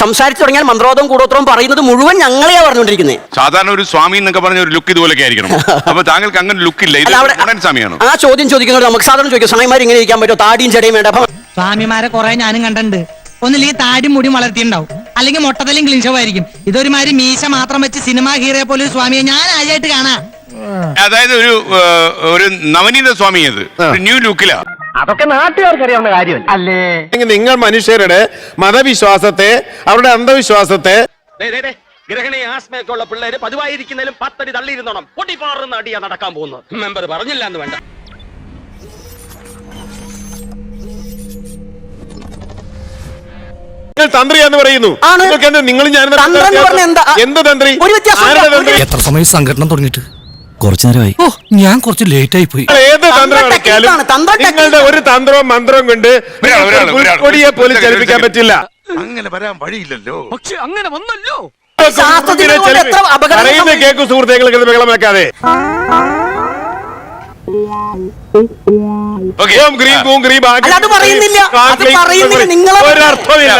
സംസാരിച്ചു തുടങ്ങിയാൽ മന്ത്രോദവും കൂടോത്രവും പറയുന്നത് മുഴുവൻ ഞങ്ങളെയാ പറഞ്ഞുകൊണ്ടിരിക്കുന്നത് സാധാരണ ഒരു സ്വാമി എന്നൊക്കെ പറഞ്ഞ ഒരു ലുക്ക് ഇതുപോലെ ആയിരിക്കണം. അപ്പൊ താങ്കൾക്ക് അങ്ങനെ ലുക്ക് ഇല്ല. ഇത് ആ ചോദ്യം ചോദിക്കുന്നത് നമുക്ക് സാധാരണ ചോദിക്കും. സ്വാമിമാർ ഇങ്ങനെ ഇരിക്കാൻ പറ്റുമോ? താടിയും ചെടിയും വേണ്ട. അപ്പൊ സ്വാമിമാരെ കുറെ ഞാനും കണ്ടിട്ടുണ്ട്. ഒന്നില്ലെങ്കിൽ താടി മുടി വളർത്തിയിട്ടുണ്ടാവും. അല്ലെങ്കിൽ മൊട്ടത്തലും ക്ലീൻ ഷോ ആയിരിക്കും. ഇതൊരുമാതിരി മീശ മാത്രം വെച്ച് സിനിമാ ഹീറോയെ പോലെ ഒരു സ്വാമിയെ ഞാൻ ആയിട്ട് കാണാം. അതായത് ഒരു ഒരു നവനീത സ്വാമി അത്. ന്യൂ ലുക്കിലാ അതൊക്കെ നാട്ടുകാർക്ക് അറിയാവുന്ന കാര്യമല്ല? അല്ലേ? നിങ്ങൾ മനുഷ്യരുടെ മതവിശ്വാസത്തെ അവരുടെ അന്ധവിശ്വാസത്തെ ഗ്രഹണി ആസ്മയൊക്കെ ഉള്ള പിള്ളേര് പതിവായിരിക്കുന്നതിലും പത്തടി തള്ളിയിരുന്നോണം. പൊട്ടിപ്പാറുന്ന അടിയാ നടക്കാൻ പോകുന്നത്. മെമ്പർ പറഞ്ഞില്ല എന്ന് വേണ്ട. നിങ്ങൾ തന്ത്രി എന്ന് പറയുന്നു. നിങ്ങൾ ഞാൻ തന്ത്രം എന്ന് പറഞ്ഞാ എന്താ? തന്ത്രി? എത്ര സമയം സംഘടന തുടങ്ങിയിട്ട്? കുറച്ചു നേരമായി ഓ ഞാൻ കുറച്ച് ലേറ്റ് ആയി പോയി നിങ്ങൾ ഏത് തന്ത്രം തന്ത്രം നടത്തിയാലും ടെക്നിക്കാണ്, തന്ത്രം നിങ്ങളുടെ ഒരു തന്ത്രവും മന്ത്രവും കൊണ്ട് ഒരാൾ, ഒരാൾ, ഒരാൾ. കൊടിയെ പോലും ചലിപ്പിക്കാൻ. പറ്റില്ല അങ്ങനെ വരാൻ വഴിയില്ലല്ലോ ശാസ്ത്രജ്ഞരെ കൊണ്ട് എത്ര അപകടങ്ങൾ പറയുന്ന സംഭവിച്ചു. കേക്ക് സുഹൃത്തുക്കൾ കിടന്ന് ബഹളം വെക്കാതെ ഓക്കെ ഓം ഗ്രീം കൂം ഗ്രീം ആ അല്ല, അത് പറയുന്നില്ല. കാം അത് ക്ലീം പറയുന്നില്ല. ക്ലീം. നിങ്ങളെ- ഒരർത്ഥമില്ല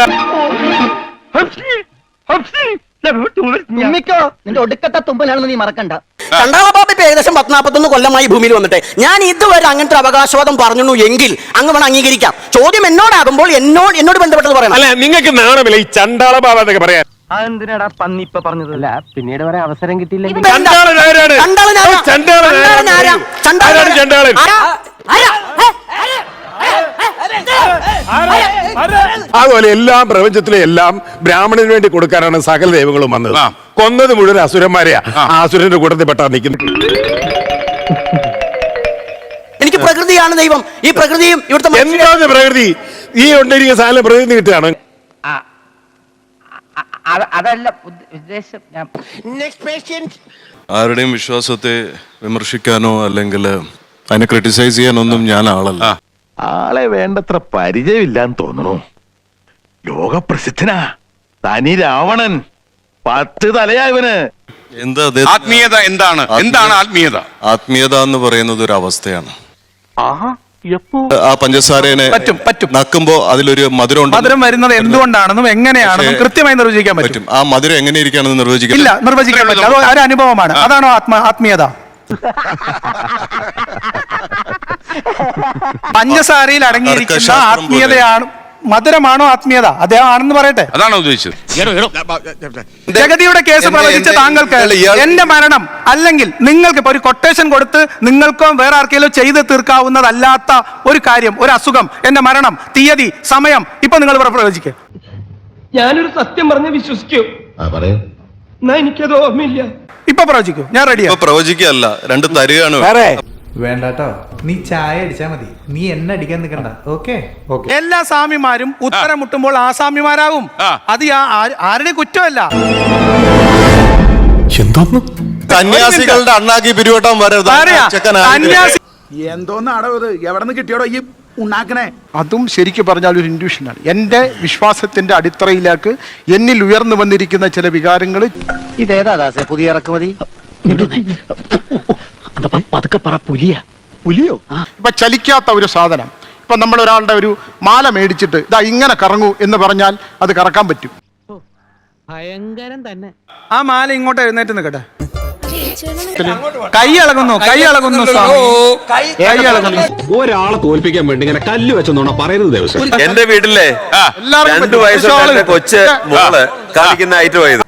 തുമ്മിക്കോ നിന്റെ ഒടുക്കത്തെ തുമ്പലാണെന്ന് നീ മറക്കണ്ട ചണ്ടാളബാബ ഇപ്പൊ ഏകദേശം പത്തനാപ്പത്തൊന്ന് കൊല്ലമായി ഭൂമിയിൽ വന്നിട്ട് ഞാൻ ഇതുവരെ അങ്ങനത്തെ ഒരു അവകാശവാദം പറഞ്ഞു എങ്കിൽ അങ്ങ് വേണം അംഗീകരിക്കാം ചോദ്യം എന്നോടാകുമ്പോൾ എന്നോട് എന്നോട് ബന്ധപ്പെട്ടത് പറയണം അല്ല നിങ്ങൾക്ക് നാണമില്ല ഈ ചണ്ടാള ബാബ എന്നൊക്കെ പറയാൻ അതെന്തിനാടാ പന്നി ഇപ്പൊ പറഞ്ഞത് അല്ല പിന്നീട് വരെ അവസരം എന്താ? ചണ്ടാളൻ അതുപോലെ എല്ലാം പ്രപഞ്ചത്തിലെ എല്ലാം ബ്രാഹ്മണന് വേണ്ടി കൊടുക്കാനാണ് സകല ദൈവങ്ങളും വന്നത്. ആ. കൊന്നത് മുഴുവൻ അസുരന്മാരെയാ ആ. ആ അസുരന്റെ കൂട്ടത്തിൽ പെട്ടാ നിൽക്കുന്നു എനിക്ക് പ്രകൃതിയാണ് ദൈവം. ഈ പ്രകൃതിയും ഇവിടുത്തെ മനുഷ്യരെ- എന്താണ് പ്രകൃതി? ഈ ഉണ്ടായിരിക്കുന്ന സാധനം പ്രകൃതി കിട്ടുകയാണ്. അതല്ല ഉദ്ദേശം ഞാൻ ആരുടെയും വിശ്വാസത്തെ വിമർശിക്കാനോ അല്ലെങ്കിൽ അതിനെ ക്രിട്ടിസൈസ് ചെയ്യാനൊന്നും ഞാൻ ആളല്ല. ആളെ വേണ്ടത്ര പരിചയമില്ലാന്ന് തോന്നുന്നു ലോകപ്രസിദ്ധനാ. തനി രാവണൻ. പത്ത് തലയാ ഇവന്. എന്താ ആത്മീയത എന്താണ്? എന്താണ് ആത്മീയത? ആത്മീയത എന്ന് പറയുന്നത് ഒരു അവസ്ഥയാണ്. ആഹാ എപ്പോ ആ പഞ്ചസാരേനെ പറ്റും, പറ്റും. നക്കുമ്പോ അതിലൊരു മധുരം ഉണ്ട് മധുരം വരുന്നത് എന്തുകൊണ്ടാണെന്നും എങ്ങനെയാണെന്നും പക്ഷേ- കൃത്യമായി നിർവചിക്കാൻ പറ്റും. പറ്റും. ആ മധുരം എങ്ങനെ ഇരിക്കുകയാണെന്ന് നിർവചിക്കാൻ ഇല്ല നിർവചിക്കാൻ പറ്റില്ല. അത് ഒരു അനുഭവമാണ്. അതാണോ ആത്മ ആത്മീയത? പഞ്ചസാരയിൽ അടങ്ങിയിരിക്കുന്ന തർക്കശാസ്ത്രം പോലെ. ആത്മീയതയാണ് മധുരമാണോ ആത്മീയത? അദ്ദേഹം ആണെന്ന് പറയട്ടെ. അതാണോ ഉദ്ദേശിച്ചത്? ജഗതിയുടെ കേസ് എന്റെ- പ്രവചിച്ച താങ്കൾക്ക് എന്റെ മരണം അല്ലെങ്കിൽ നിങ്ങൾക്ക് ഒരു കൊട്ടേഷൻ കൊടുത്ത് നിങ്ങൾക്കോ വേറെ ആർക്കെങ്കിലും ചെയ്ത് തീർക്കാവുന്നതല്ലാത്ത ഒരു കാര്യം ഒരു അസുഖം എന്റെ മരണം തീയതി സമയം ഇപ്പൊ നിങ്ങൾ ഇവിടെ പ്രവചിക്കുക ഞാനൊരു സത്യം പറഞ്ഞ് വിശ്വസിക്കൂ. എനിക്കത് ഓർമ്മയില്ല. ഇപ്പൊ പ്രവചിക്കൂ. ഞാൻ റെഡിയാ പ്രവചിക്കല്ല രണ്ട് തരികയാണ്. വേണ്ടാട്ടോ. നീ ചായ അടിച്ചാ മതി നീ എന്നെ അടിക്കാൻ നിൽക്കണ്ട ഓക്കെ ഓക്കെ എല്ലാ സ്വാമിമാരും ഉത്തരം മുട്ടുമ്പോൾ ആ സ്വാമിമാരാകും അത് ആരുടെ കുറ്റമല്ല കന്യാസികളുടെ അണ്ണാക്കി പിരിവട്ടം വരരുത് എന്തോന്നാടോ ഇത് എവിടെ നിന്ന് കിട്ടിയോടോ ഈ ഉണ്ടാക്കണേ അതും ശരിക്കും പറഞ്ഞാൽ ഒരു ഇൻഡ്യൂഷനാണ് എന്റെ വിശ്വാസത്തിന്റെ അടിത്തറയിലേക്ക് എന്നിൽ ഉയർന്നു വന്നിരിക്കുന്ന ചില വികാരങ്ങൾ ഇതേതാ പുതിയ ഇറക്കുമതി പതുക്കെ പറ പുലിയ പുലിയോ? ഇപ്പൊ ചലിക്കാത്ത ഒരു സാധനം. ഇപ്പൊ നമ്മൾ ഒരാളുടെ ഒരു മാല മേടിച്ചിട്ട് ഇതാ ഇങ്ങനെ കറങ്ങൂ എന്ന് പറഞ്ഞാൽ അത് കറക്കാൻ പറ്റും. ഭയങ്കരം തന്നെ. ആ മാല ഇങ്ങോട്ട് എഴുന്നേറ്റ് നിൽക്കട്ടെ. കൈ ഇളകുന്നു കൈ ഇളകുന്നു കൈ ഇളകുന്നു ഒരാളെ തോൽപ്പിക്കാൻ വേണ്ടി ഇങ്ങനെ കല്ല് വെച്ചെന്നോണ പറയുന്നത് ദിവസം എന്റെ വീട്ടിലെ രണ്ട്. വയസ്സുള്ള കൊച്ച് മോൾ കളിക്കുന്ന ഐറ്റം ആയത്.